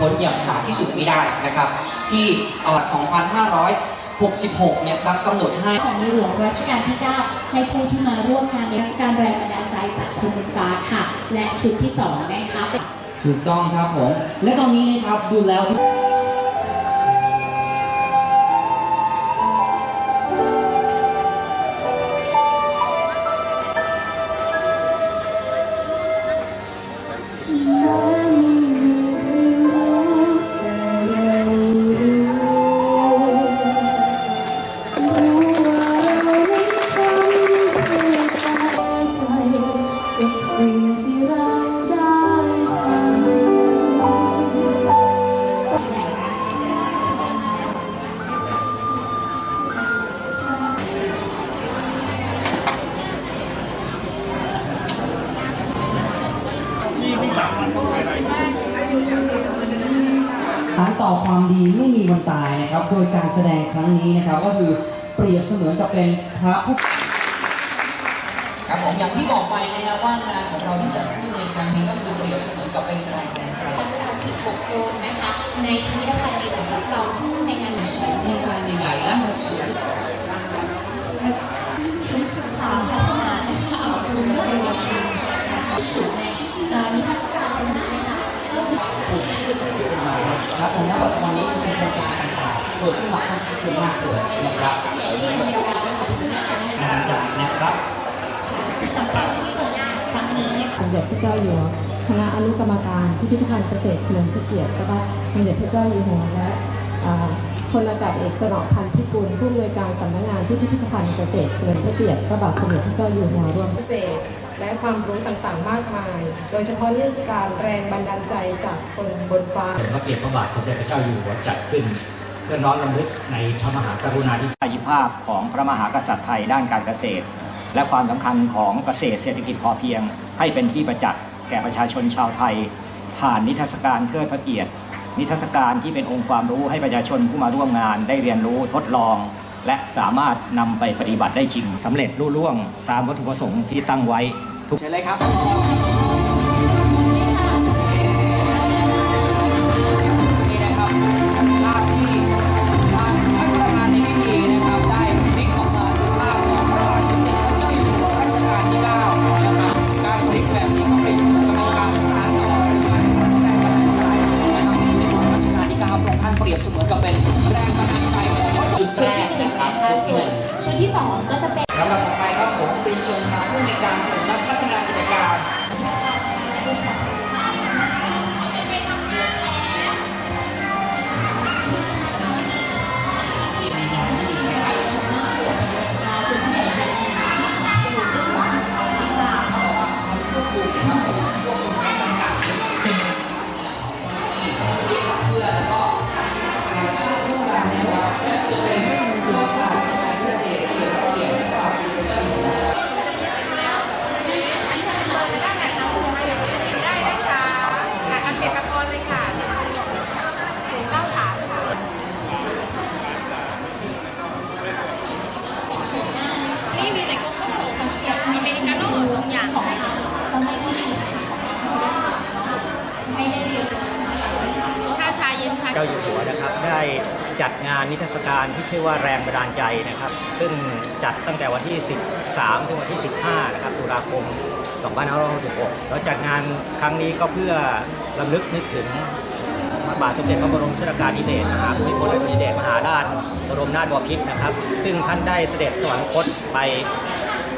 พ้นอย่างหาที่สุดไม่ได้นะครับ ที่เอ่อ2566 เนี่ยครับกำหนดให้ของในหลวงรัชกาลที่ 9 ให้ผู้ที่มาร่วมงานในเทศกาลแรงบันดาลใจจากคนบนฟ้าค่ะ และชุดที่สองนะคะเป็นถูกต้องครับผม และตอนนี้นะครับดูแล้ว สารต่อความดีไม่มีวันตายนะครับ โดยการแสดงครั้งนี้นะครับก็คือเปรียบเสมือนกับเป็นพระผู้ครับผมอย่างที่บอกไปนะครับว่างานของเราที่จัดขึ้นในครั้งนี้ก็คือเปรียบเสมือนกับเป็นแรงบันดาลใจเทศกาล16โซนนะคะในพิพิธภัณฑ์ในหลวงเราซึ่งในงานนี้ ในการใหญ่ๆและ ศูนย์ศึกษาพัฒนานะคะเอาคุณเยาวชนที่อยู่ในเอ่อนิทรรศการตรงนี้นะคะก็คือ ครับผมณปัจจุบันนี้มีโครงการต่างๆ เกิดขึ้นมาค่อนข้างเยอะมากเลยนะครับเรื่องเดียวกันนะคะงานจากนะครับสำหรับที่เปิดงานครั้งนี้เนี่ยสมเด็จพระเจ้าอยู่หัวคณะอนุกรรมการพิพิธภัณฑ์เกษตรเฉลิมพระเกียรติพระบาทสมเด็จพระเจ้าอยู่หัวและพลอากาศเอกสนอพันธ์พิกุลผู้อำนวยการสำนักงานพิพิธภัณฑ์เกษตรเฉลิมพระเกียรติพระบาทสมเด็จพระเจ้าอยู่หัวรวมพิเศษและความรู้ต่างๆ มากมาย โดยเฉพาะเทศกาลแรงบันดาลใจจากคนบนฟ้าพระเกียรติพระบาทสมเด็จพระเจ้าอยู่หัวจัดขึ้น พื่อน้อมรำลึกในพระมหากรุณาธิภาพของพระมหากษัตริย์ไทยด้านการเกษตร และความสำคัญของเกษตรเศรษฐกิจพอเพียง ให้เป็นที่ประจักษ์แก่ประชาชนชาวไทย ผ่านนิทรรศการเทิดพระเกียรติ นิทรรศการที่เป็นองค์ความรู้ให้ประชาชนผู้มาร่วมงานได้เรียนรู้ทดลอง และสามารถนำไปปฏิบัติได้จริงสำเร็จรุ่ล่วง ตามวัตถุประสงค์ที่ตั้งไว้ทุกเชิญเลยครับ รียบเสมือนกับเป็นแรงบันดาลใจของวัตถุแรกนะครับชุดที่หนึ่งชุดที่สองก็จะเป็นลำดับต่อไปครับผมเรียนเชิญทางผู้ในวยการสำนักพัฒ จ้าอยู่หัวนะครับ ได้จัดงานนิทรรศการที่ชื่อว่าแรงบันดาลใจนะครับ ซึ่งจัดตั้งแต่วันที่ 13 ถึงวันที่ 15 นะครับตุลาคม 2566แล้วจัดงานครั้งนี้ก็เพื่อรำลึกนึกถึงพระบาทสมเด็จพระบรมชนกาธิเบศรมหาภูมิพลอดุลยเดชมหาราชบรมนาถบพิตรนะครับ ซึ่งท่านได้เสด็จสวรรคตไป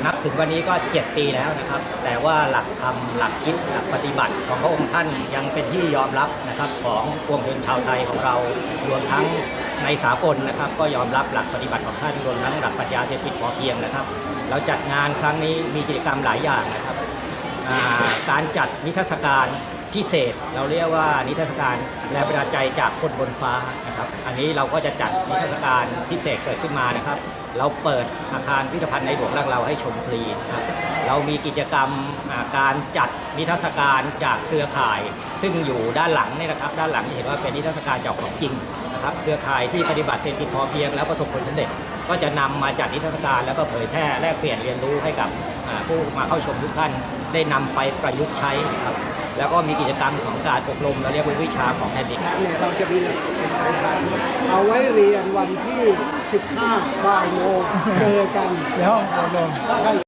นับถึงวันนี้ก็ 7 ปีแล้วนะครับ แต่ว่าหลักธรรมหลักคิดหลักปฏิบัติของพระองค์ท่านยังเป็นที่ยอมรับนะครับของปวงชนชาวไทยของเรารวมทั้งในสากลนะครับ ก็ยอมรับหลักปฏิบัติของท่านรวมทั้งหลักปรัชญาเศรษฐกิจพอเพียงนะครับ เราจัดงานครั้งนี้มีกิจกรรมหลายอย่างนะครับการจัดนิทรรศการ พิเศษ เราเรียกว่านิทรรศการแรงบันดาลใจจากคนบนฟ้านะครับ อันนี้เราก็จะจัดนิทรรศการพิเศษเกิดขึ้นมานะครับ เราเปิดอาคารพิพิธภัณฑ์ในหลวงรังเราให้ชมฟรีนะครับเรามีกิจกรรมาการจัดนิทรรศการจากเครือข่าย ซึ่งอยู่ด้านหลังนี่นะครับ ด้านหลังจะเห็นว่าเป็นนิทรรศการจากของจริงนะครับเครือข่ายที่ปฏิบัติเศรษฐกิจพอเพียงแล้วประสบผลสำเร็จก็จะนำมาจัดนิทรรศการแล้วก็เผยแพร่แลกเปลี่ยนเรียนรู้ให้กับผู้มาเข้าชมทุกท่านได้นำไปประยุกต์ใช้นะครับ แล้วก็มีกิจกรรมของการอบรมเราเรียกว่าวิชาของแผ่นดินเนี่ยเราจะมีหลักเป็นสายพันธุ์เอาไว้เรียนวันที่ 15บ่ายโมงเจอกันในห้องอบรมท่าน